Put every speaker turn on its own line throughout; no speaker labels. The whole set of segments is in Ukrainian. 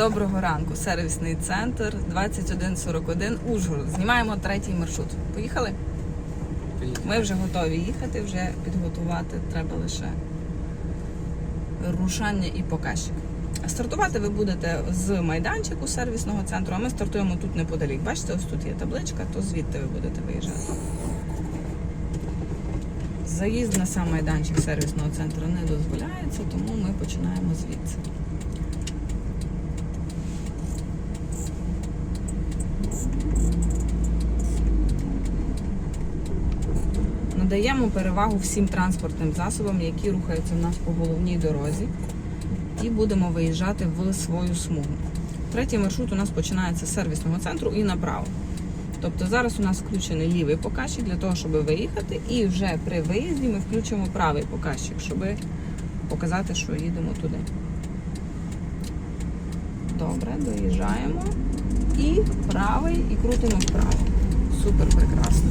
Доброго ранку, сервісний центр 2141 Ужгород. Знімаємо третій маршрут. Поїхали? Ми вже готові їхати, вже підготувати треба лише рушання і показчик. Стартувати ви будете з майданчику сервісного центру, а ми стартуємо тут неподалік. Бачите, ось тут є табличка, то звідти ви будете виїжджати. Заїзд на сам майданчик сервісного центру не дозволяється, тому ми починаємо звідси. Надаємо перевагу всім транспортним засобам, які рухаються в нас по головній дорозі, і будемо виїжджати в свою смугу. Третій маршрут у нас починається з сервісного центру і направо. Тобто зараз у нас включений лівий показчик для того, щоб виїхати, і вже при виїзді ми включимо правий показчик, щоб показати, що їдемо туди. Добре, доїжджаємо. І правий, і крутимо вправо. Супер прекрасно.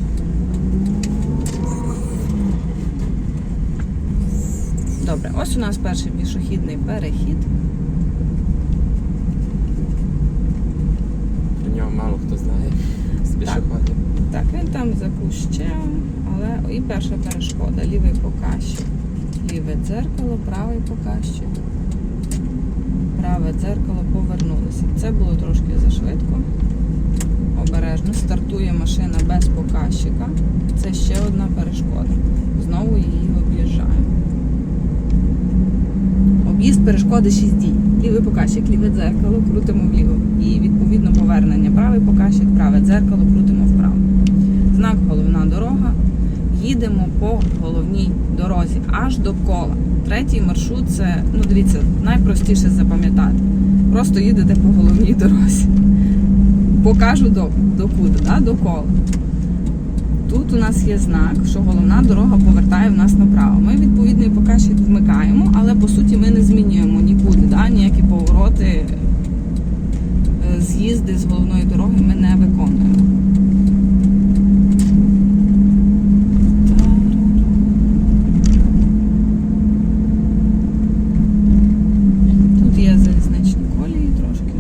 Добре, ось у нас перший пішохідний перехід.
Про нього мало хто знає з пішоходів.
Так, він там за кущем, але і перша перешкода. Лівий показчик. Ліве дзеркало, правий показчик. Праве дзеркало повернулося. Це було трошки зашвидко. Обережно. Стартує машина без показчика. Це ще одна перешкода. Знову її об'їжджаємо. Об'їзд перешкоди 6 дій. Лівий показчик, ліве дзеркало, крутимо вліво. І відповідно повернення. Правий показчик, праве дзеркало, крутимо вправо. Знак головна дорога. Їдемо по головній дорозі аж до кола. Третій маршрут це, ну дивіться, найпростіше запам'ятати. Просто їдете по головній дорозі. Покажу до, до куди, да? до кола. Тут у нас є знак, що головна дорога повертає в нас направо. Ми відповідний показчик вмикаємо, але по суті ми не змінюємо нікуди. Да? Ніякі повороти, е, з'їзди з головної дороги ми не виконуємо. Тут є залізничні колії трошки.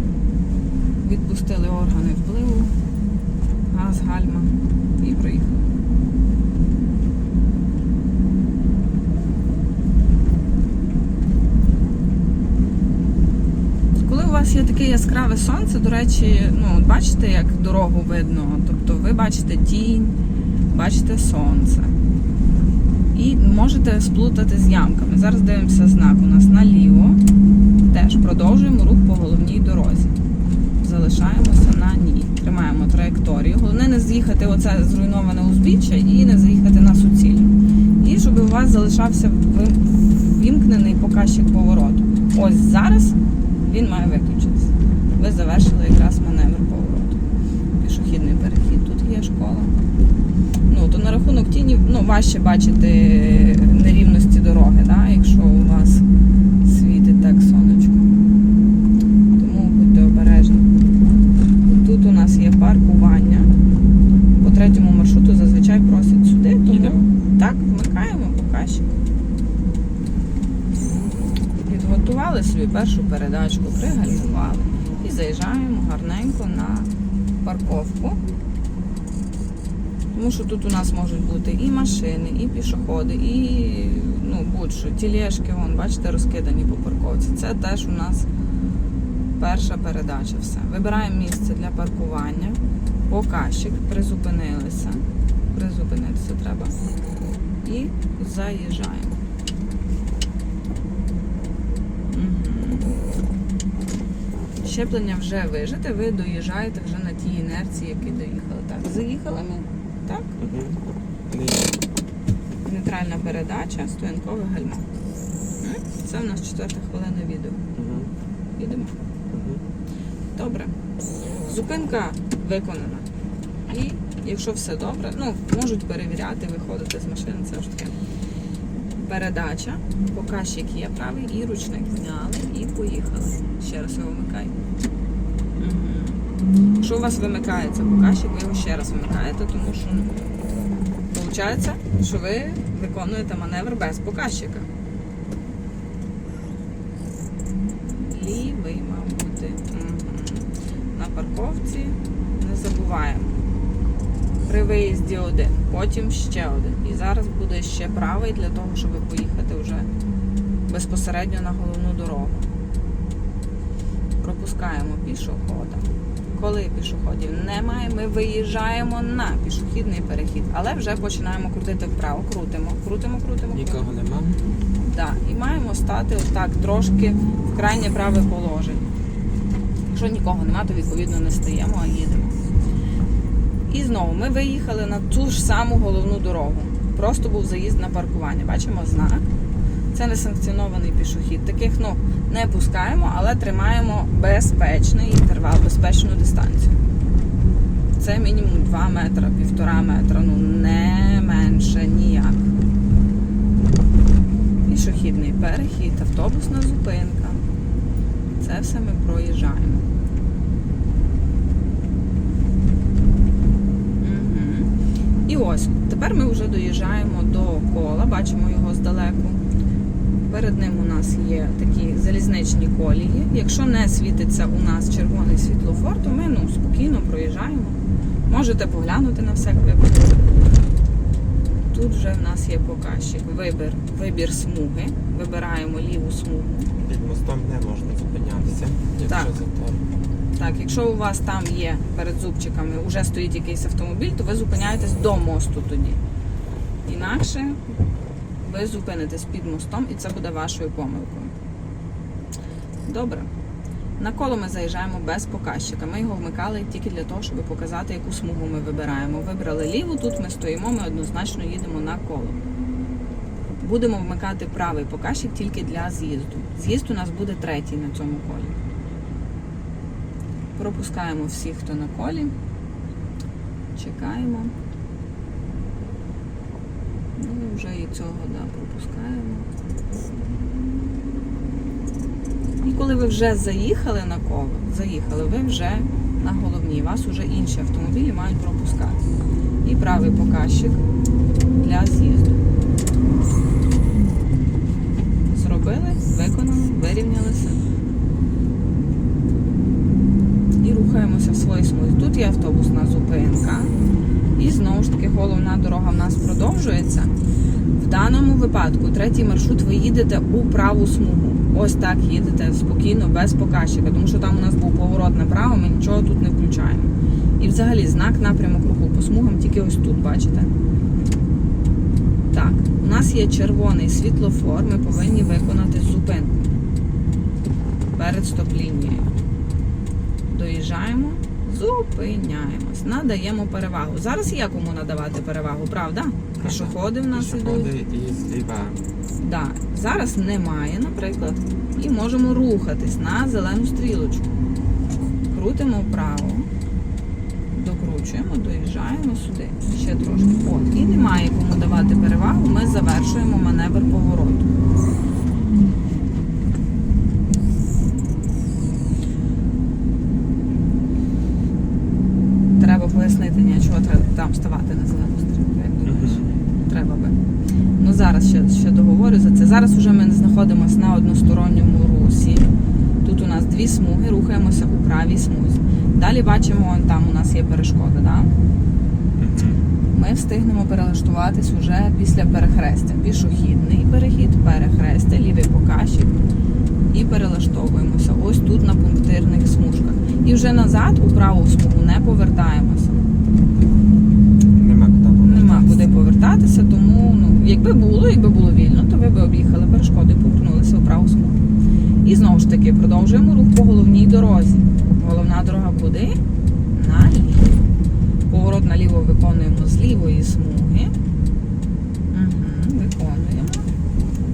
Відпустили органи впливу, газ, гальма і проїхали. Є таке яскраве сонце, до речі, ну бачите, як дорогу видно. Тобто ви бачите тінь, бачите сонце. І можете сплутати з ямками. Зараз дивимося знак у нас наліво. Теж продовжуємо рух по головній дорозі. Залишаємося на ній. Тримаємо траєкторію. Головне не з'їхати оце зруйноване узбіччя і не заїхати на суцільну. І щоб у вас залишався ви- вімкнений показчик повороту. Ось зараз він має виключитися. Ви завершили якраз маневр повороту. Пішохідний перехід. Тут є школа. Ну, то на рахунок тіні ну, важче бачити нерівності дороги, да, якщо у вас світить так сонечко. Тому будьте обережні. Тут у нас є паркування. По третьому маршруту зазвичай просять сюди, тому так, вмикаємо показчик. Підготували собі першу передачку, пригальмували заїжджаємо гарненько на парковку. Тому що тут у нас можуть бути і машини, і пішоходи, і ну, будь-що, тілешки, вон, бачите, розкидані по парковці. Це теж у нас перша передача. Все. Вибираємо місце для паркування, показчик, призупинилися. Призупинитися треба. І заїжджаємо. Щеплення вже вижите, ви доїжджаєте вже на тій інерції, які доїхали. Так, заїхали ми. Так,
Угу.
нейтральна передача, стоянкове гальмо. Це в нас четверта хвилина відео.
Угу.
Їдемо.
Угу.
Добре. Зупинка виконана. І якщо все добре, ну, можуть перевіряти, виходити з машини, це ж таке. Передача, показчик є правий і ручник зняли і поїхали. Ще раз його вмикай. Якщо у вас вимикається показчик, ви його ще раз вмикаєте, тому що ну, виходить, що ви виконуєте маневр без показчика. Лівий, мав бути. М. парковці не забуваємо. При виїзді один, потім ще один. І зараз буде ще правий для того, щоб поїхати вже безпосередньо на головну дорогу. Пропускаємо пішохода. Коли пішоходів немає, ми виїжджаємо на пішохідний перехід, але вже починаємо крутити вправо. Крутимо, крутимо, крутимо.
Нікого нема.
Так, і маємо стати отак трошки в крайнє праве положення. Якщо нікого нема, то відповідно не стаємо, а їдемо. І знову ми виїхали на ту ж саму головну дорогу. Просто був заїзд на паркування. Бачимо знак. Це несанкціонований пішохід. Таких ну, не пускаємо, але тримаємо безпечний інтервал, безпечну дистанцію. Це мінімум 2 метри, півтора метра, ну не менше ніяк. Пішохідний перехід, автобусна зупинка. Це все ми проїжджаємо. І ось, тепер ми вже доїжджаємо до кола, бачимо його здалеку. Перед ним у нас є такі залізничні колії. Якщо не світиться у нас червоний світлофор, то ми ну, спокійно проїжджаємо. Можете поглянути на всяк випадок. Тут вже в нас є показчик. Вибір, вибір смуги. Вибираємо ліву смугу.
Під мостом не можна зупинятися, якщо
Так.
затор.
Так, якщо у вас там є перед зубчиками, вже стоїть якийсь автомобіль, то ви зупиняєтесь до мосту тоді. Інакше ви зупинитесь під мостом і це буде вашою помилкою. Добре. На коло ми заїжджаємо без показчика. Ми його вмикали тільки для того, щоб показати, яку смугу ми вибираємо. Вибрали ліву, тут ми стоїмо, ми однозначно їдемо на коло. Будемо вмикати правий показчик тільки для з'їзду. З'їзд у нас буде третій на цьому колі. Пропускаємо всіх, хто на колі. Чекаємо. Ну, вже і цього да, пропускаємо. І коли ви вже заїхали на коло, заїхали, ви вже на головній, вас вже інші автомобілі мають пропускати. І правий показчик для з'їзду. Зробили, виконали, вирівнялися. І рухаємося в своїй смузі. Тут є автобусна зупинка. І знову ж таки головна дорога в нас продовжується. В даному випадку третій маршрут ви їдете у праву смугу. Ось так їдете спокійно, без показчика, тому що там у нас був поворот направо, ми нічого тут не включаємо. І взагалі знак напрямок руху по смугам тільки ось тут, бачите? Так, у нас є червоний світлофор, ми повинні виконати зупинку перед стоп-лінією. Доїжджаємо, зупиняємось, надаємо перевагу. Зараз є кому надавати перевагу, правда? Пішоходи в нас ідуть.
Пішоходи і зліва.
Да. Зараз немає, наприклад, і можемо рухатись на зелену стрілочку. Крутимо вправо, докручуємо, доїжджаємо сюди. Ще трошки. От. І немає кому давати перевагу. Ми завершуємо маневр повороту. Треба пояснити, ні, чого треба там ставати на зелену стрілку, як думаєш? Треба би. Ну зараз ще, ще договорю за це. Зараз вже ми знаходимося на односторонньому русі. Тут у нас дві смуги, рухаємося у правій смузі. Далі бачимо, вон там у нас є перешкода. Да? Ми встигнемо перелаштуватись уже після перехрестя. Пішохідний перехід, перехрестя, лівий показчик. І перелаштовуємося ось тут на пунктирних смужках. І вже назад у праву смугу не повертаємося.
Нема куди повертатися.
Нема куди повертатися, тому ну, якби було, якби було вільно, то ви б об'їхали перешкоди і повернулися у праву смугу. І знову ж таки продовжуємо рух по головній дорозі. Головна дорога куди? Наліво. Поворот наліво виконуємо з лівої смуги. Угу, виконуємо.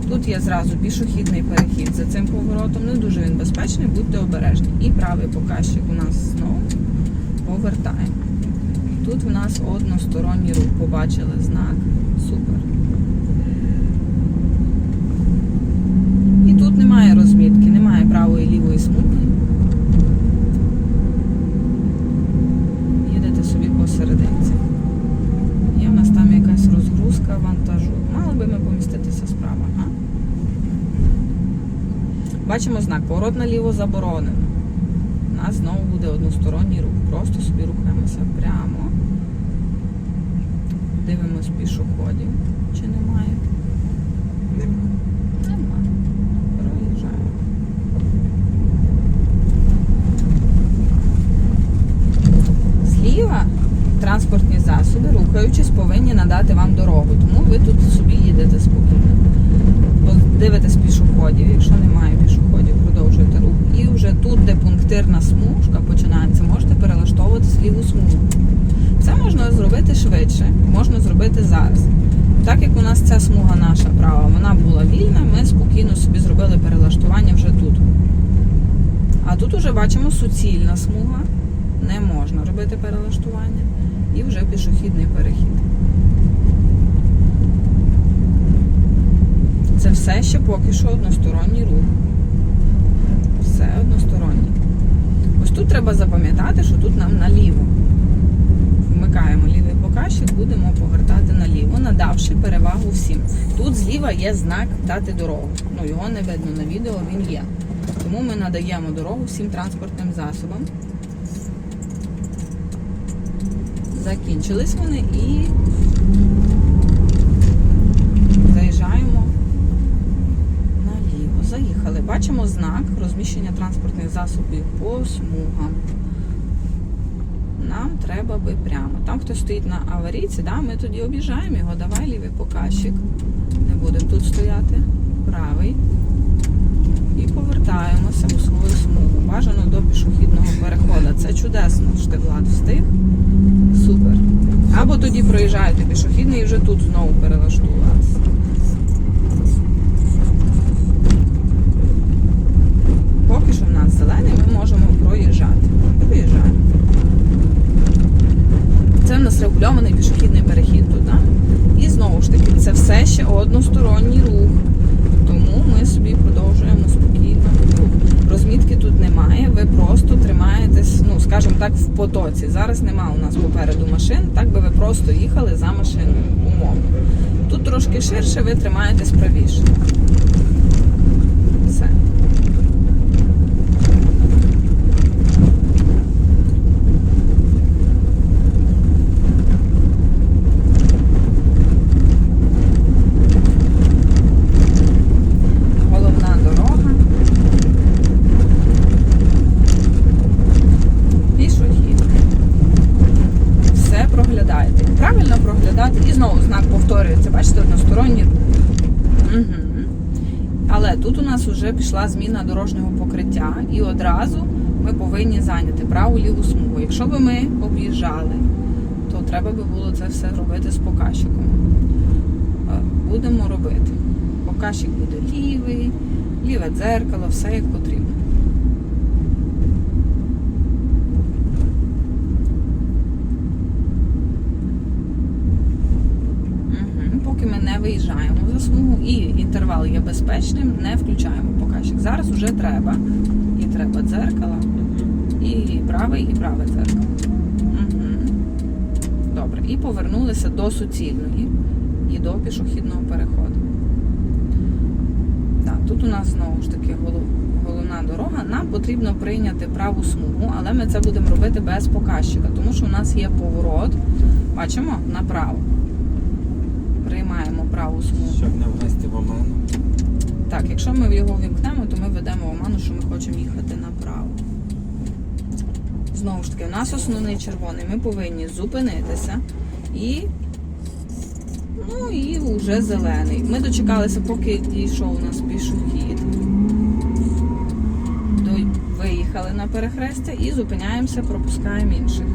Тут є зразу пішохідний перехід за цим поворотом. Не дуже він безпечний, будьте обережні. І правий показчик у нас знову повертаємо. Тут в нас односторонній рух. Побачили знак. Супер. І тут немає розмітки, немає правої і лівої смуги. Їдете собі посерединці. Є в нас там якась розгрузка вантажу. Мали би ми поміститися справа, а? Бачимо знак. Поворот наліво заборонено. У нас знову буде односторонній рух. Просто собі рухаємося прямо. Дивимось пішоходів. Чи немає?
Нема.
Нема. Проїжджаємо. Зліва транспортні засоби, рухаючись, повинні надати вам дорогу. Тому ви тут собі їдете спокійно. Дивитесь пішоходів, якщо немає пішоходів, продовжуєте рух. І вже тут, де пунктирна смужка починається, можете перелаштовуватись в ліву смугу. Це можна зробити швидше, можна зробити зараз. Так як у нас ця смуга наша права, вона була вільна, ми спокійно собі зробили перелаштування вже тут. А тут уже бачимо суцільна смуга, не можна робити перелаштування. І вже пішохідний перехід. Це все ще поки що односторонній рух. Все односторонній. Ось тут треба запам'ятати, що тут нам наліво. Вмикаємо лівий показчик, будемо повертати наліво, надавши перевагу всім. Тут зліва є знак дати дорогу. Ну його не видно на відео, він є. Тому ми надаємо дорогу всім транспортним засобам. Закінчились вони і заїжджаємо наліво. Заїхали. Бачимо знак розміщення транспортних засобів по смугам. Нам треба би прямо. Там хтось стоїть на аварійці, да? ми тоді об'їжджаємо його. Давай лівий показчик. Не будемо тут стояти. Правий. І повертаємося у свою смугу. Бажано до пішохідного переходу. Це чудесно, що встиг. Супер. Або тоді проїжджаєте пішохідний і вже тут знову перелаштувалися. Поки що в нас зелений, ми можемо проїжджати. Проїжджаємо. Це в нас регульований пішохідний перехід тут, да? І знову ж таки, це все ще односторонній рух. Тому ми собі продовжуємо спокійно рух. Розмітки тут немає, ви просто тримаєтесь, ну скажімо так, в потоці. Зараз нема у нас попереду машин, так би ви просто їхали за машиною, умовно. Тут трошки ширше, ви тримаєтесь правіше. Все. Головна дорога. Пішохід. Все проглядаєте. Проглядати. І знову знак повторюється. Бачите, односторонній рух. Угу. Але тут у нас вже пішла зміна дорожнього покриття, і одразу ми повинні зайняти праву ліву смугу. Якщо би ми об'їжджали, то треба би було це все робити з показчиком. Е, Будемо робити. Показчик буде лівий, ліве дзеркало, все як потрібно. Мгм. Поки ми не виїжджаємо за смугу і інтервал є безпечним, не включаємо показчик. Зараз вже треба. І треба дзеркало, і правий, і праве дзеркало. Добре. І повернулися до суцільної і до пішохідного переходу. Так, тут у нас знову ж таки головна дорога. Нам потрібно прийняти праву смугу, але ми це будемо робити без показчика, тому що у нас є поворот. Бачимо направо. Приймаємо праву смугу.
Щоб не ввести в оману.
Так, якщо ми його вімкнемо, то ми ведемо в оману, що ми хочемо їхати направо. Знову ж таки, у нас основний червоний. Ми повинні зупинитися і. Ну і вже зелений. Ми дочекалися, поки дійшов у нас пішохід. Виїхали на перехрестя і зупиняємося, пропускаємо інших.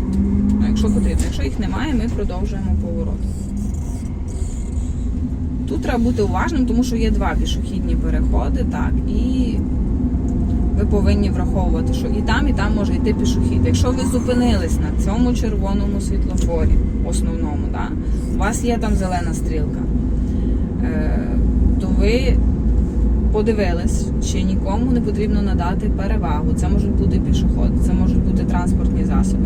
Ну, якщо потрібно. Якщо їх немає, ми продовжуємо поворот. Треба бути уважним, тому що є два пішохідні переходи, так, і ви повинні враховувати, що і там, і там може йти пішохід. Якщо ви зупинились на цьому червоному світлофорі, основному, да, у вас є там зелена стрілка, е, то ви подивились, чи нікому не потрібно надати перевагу. Це можуть бути пішоходи, це можуть бути транспортні засоби.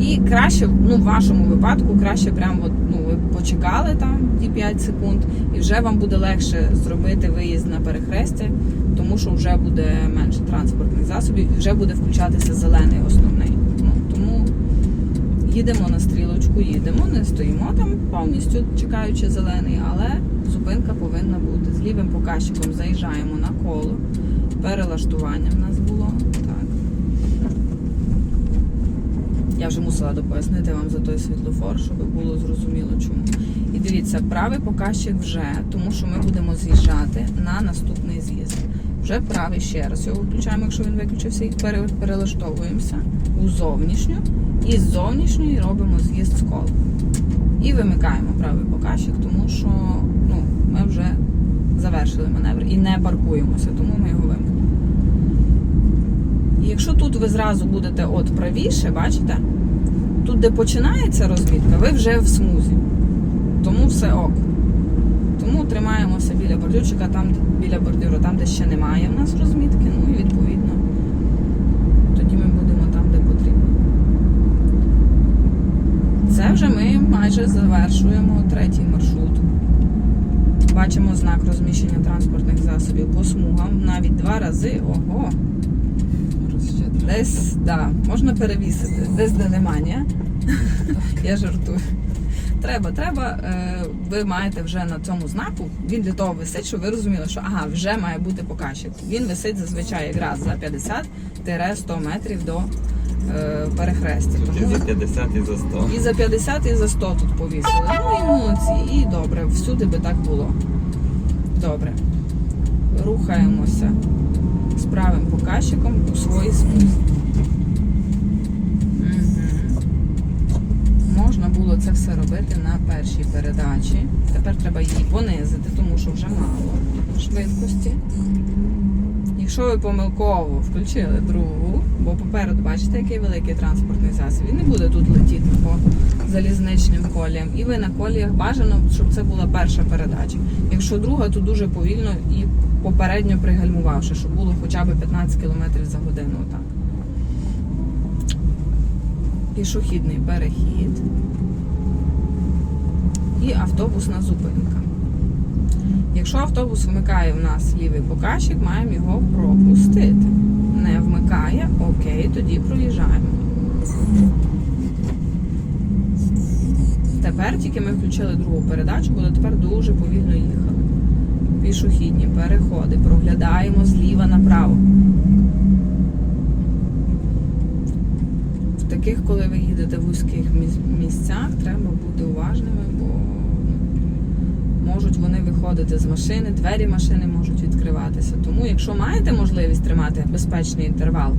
І краще, ну в вашому випадку, краще прямо от, ну, ви почекали там ті 5 секунд, і вже вам буде легше зробити виїзд на перехрестя, тому що вже буде менше транспортних засобів, і вже буде включатися зелений основний. Їдемо на стрілочку, їдемо, не стоїмо там повністю чекаючи зелений, але зупинка повинна бути. З лівим показчиком заїжджаємо на коло. Перелаштування в нас було. Так. Я вже мусила допояснити вам за той світлофор, щоб було зрозуміло чому. Дивіться, правий показчик вже, тому що ми будемо з'їжджати на наступний з'їзд. Вже правий ще раз його включаємо, якщо він виключився, і перелаштовуємося у зовнішню. І з зовнішньої робимо з'їзд з кола. І вимикаємо правий показчик, тому що ну, ми вже завершили маневр і не паркуємося, тому ми його вимкнемо. Якщо тут ви зразу будете от правіше, бачите, тут, де починається розмітка, ви вже в смузі. Тому все ок. Тому тримаємося біля бордюрчика, там біля бордюру, там, де ще немає в нас розмітки, ну і відповідно. Тоді ми будемо там, де потрібно. Це вже ми майже завершуємо третій маршрут. Бачимо знак розміщення транспортних засобів по смугам навіть два рази. Ого! Десь, да, можна перевісити, десь де нема, ні? Я жартую. Треба, треба. Е, ви маєте вже на цьому знаку. Він для того висить, щоб ви розуміли, що ага, вже має бути показчик. Він висить зазвичай якраз за 50-100 метрів до е, перехрестя.
Тут і за 50 і за 100.
і за 50, і за 100 тут повісили. Ну і молодці, і добре, всюди би так було. Добре. Рухаємося з правим показчиком у своїй смузі. Мгм. Можна було це все робити на першій передачі. Тепер треба її понизити, тому що вже мало швидкості. Якщо ви помилково включили другу, бо попереду бачите, який великий транспортний засіб, він не буде тут летіти по залізничним коліям. І ви на коліях бажано, щоб це була перша передача. Якщо друга, то дуже повільно і попередньо пригальмувавши, щоб було хоча б 15 км за годину. Так. Пішохідний перехід і автобусна зупинка. Якщо автобус вмикає в нас лівий показчик, маємо його пропустити. Не вмикає, окей, тоді проїжджаємо. Тепер тільки ми включили другу передачу, бо тепер дуже повільно їхали. Пішохідні переходи, проглядаємо зліва направо. В таких, коли ви їдете в вузьких місцях, треба бути уважними, можуть вони виходити з машини, двері машини можуть відкриватися. Тому, якщо маєте можливість тримати безпечний інтервал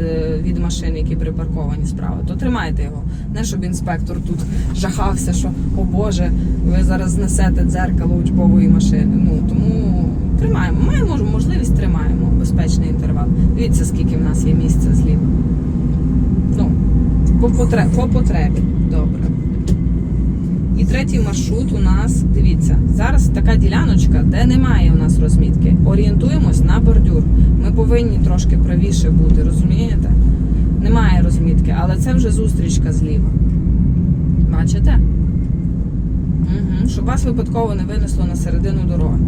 е, від машин, які припарковані справа, то тримайте його. Не щоб інспектор тут жахався, що о Боже, ви зараз знесете дзеркало учбової машини. Ну тому тримаємо. Маємо можливість, тримаємо безпечний інтервал. Дивіться, скільки в нас є місця зліва. Ну, по, потре- по потребі. Добре. І третій маршрут у нас, дивіться, зараз така діляночка, де немає у нас розмітки. Орієнтуємось на бордюр. Ми повинні трошки правіше бути, розумієте? Немає розмітки, але це вже зустрічка зліва. Бачите? Угу. Щоб вас випадково не винесло на середину дороги.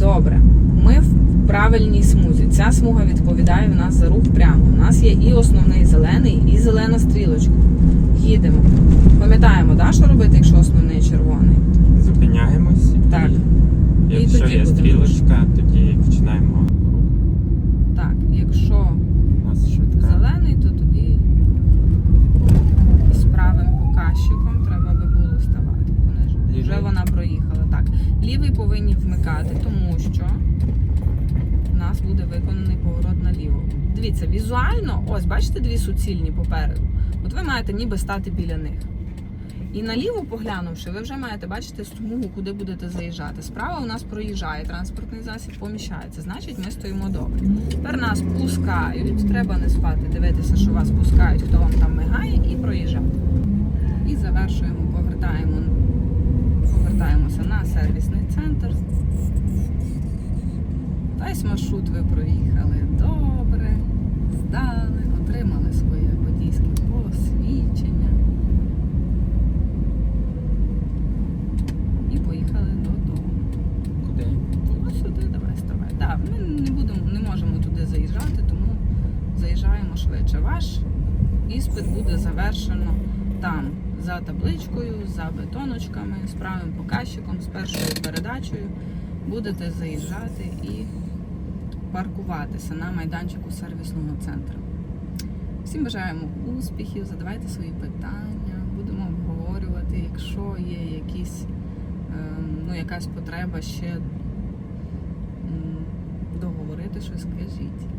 Добре. Ми в правильній смузі. Ця смуга відповідає в нас за рух прямо. У нас є і основний зелений, і зелена стрілочка. Їдемо. Пам'ятаємо, да, що робити, якщо основний червоний?
Зупиняємось.
Так.
І
І
якщо
тоді
є
будемо
стрілочка, тоді починаємо рух.
Так, якщо
У нас швидка.
зелений, то тоді з правим показчиком треба би було ставати. Вони
Лівий.
вже вона проїхала. Так, лівий повинні вмикати, тому що в нас буде виконаний поворот наліво. Дивіться, візуально, ось бачите дві суцільні попереду. От ви маєте ніби стати біля них. І наліво поглянувши, ви вже маєте бачити смугу, куди будете заїжджати. Справа у нас проїжджає транспортний засіб, поміщається. Значить, ми стоїмо добре. Тепер нас пускають. Треба не спати, дивитися, що вас пускають, хто вам там мигає, і проїжджати. І завершуємо, повертаємо, повертаємося на сервісний центр. Весь маршрут ви проїхали здали, отримали своє водійське посвідчення. І поїхали додому.
Куди?
Ну, сюди давай ставай. Так, ми не будемо, не можемо туди заїжджати, тому заїжджаємо швидше. Ваш іспит буде завершено там, за табличкою, за бетоночками, з правим показчиком, з першою передачею. Будете заїжджати і паркуватися на майданчику сервісного центру. Всім бажаємо успіхів, задавайте свої питання, будемо обговорювати, якщо є якісь, ем, ну, якась потреба ще договорити щось, скажіть.